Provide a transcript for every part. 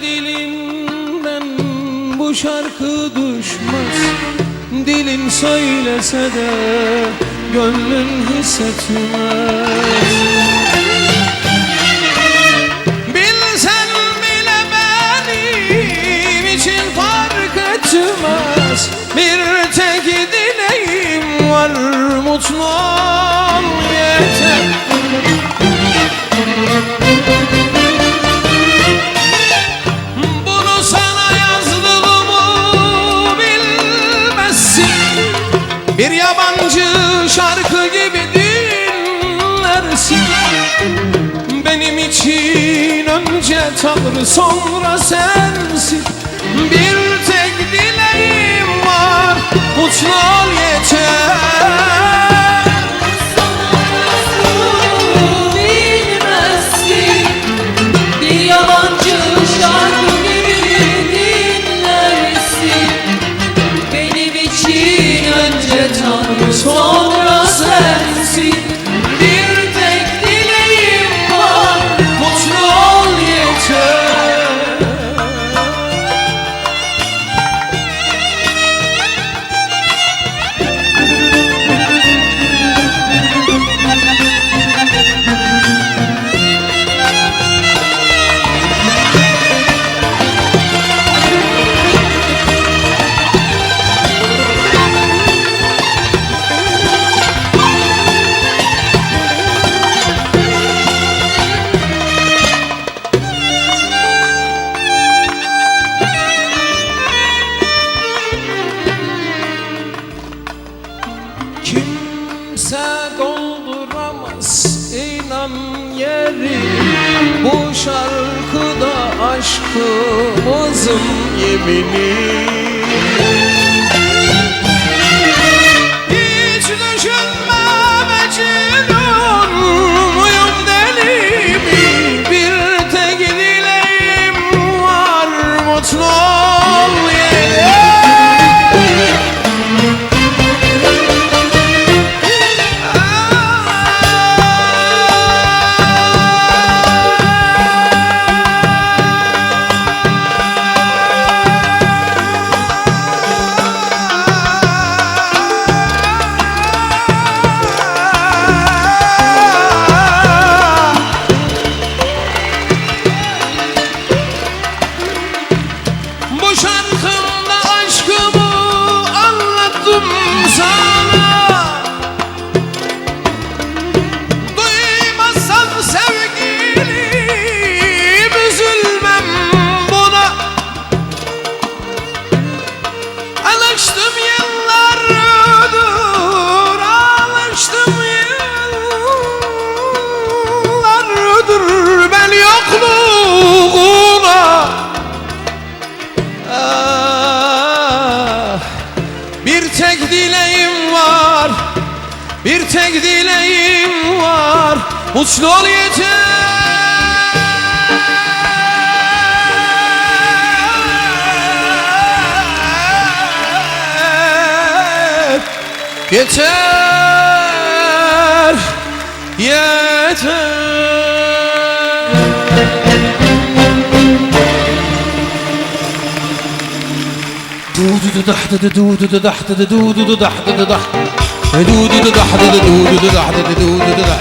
dilinden bu şarkı düşmez. Dilin söylese de gönlün hissetmez. Etmez. Bir tek dileğim var mutlu ol yeter İçin önce Tanrı sonra sensin. Bir tek dileğim var. Mutlu yeter Kimse dolduramaz inan yeri. Bu şarkıda aşkımızın yemini Bir tek dileğim var Mutlu ol yeter. Yeter Yeter. Dudu da dahdı da dudu da dahdı da dudu da dahdı da dahdı دودو دح دودو دودو دح دودو دح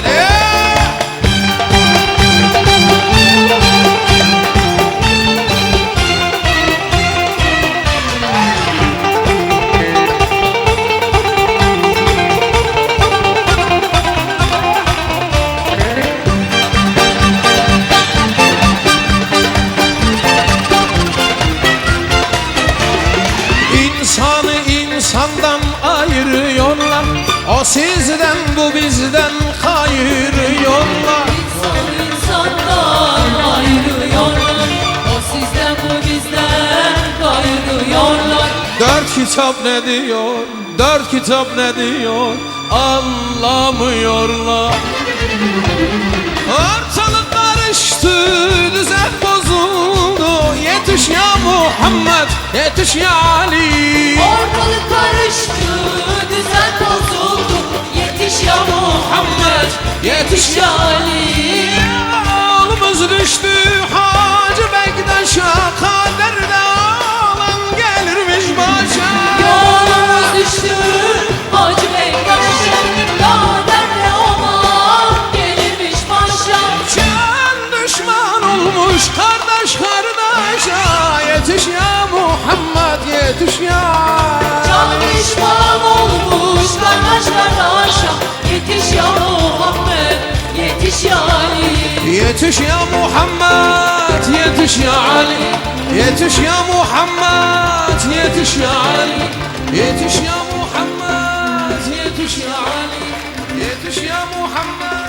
İnsanı insandan ayırıyorlar o sizden bu bizden kayırıyorlar İnsan insandan ayrılıyorlar O sizden bu bizden gayrıyorlar Dört kitap ne diyor, dört kitap ne diyor Anlamıyorlar. Ortalık karıştı, düzen bozuldu. Yetiş ya Muhammed, yetiş ya Ali. Ortalık karıştı, düzen bozuldu Yetiş ya Muhammed Yetiş ya Ali. Yolumuz düştü Hacı Bektaş'a Kaderde olan gelirmiş başa Yolumuz düştü Hacı Bektaş'a Kaderde olan gelirmiş başa Can düşman olmuş Kardeş kardeşe. Yetiş ya Muhammed Yetiş ya Ali Yetiş ya Muhammed yetiş ya Ali Yetiş ya Muhammed yetiş ya Ali Yetiş ya Muhammed yetiş ya Ali Yetiş ya Muhammed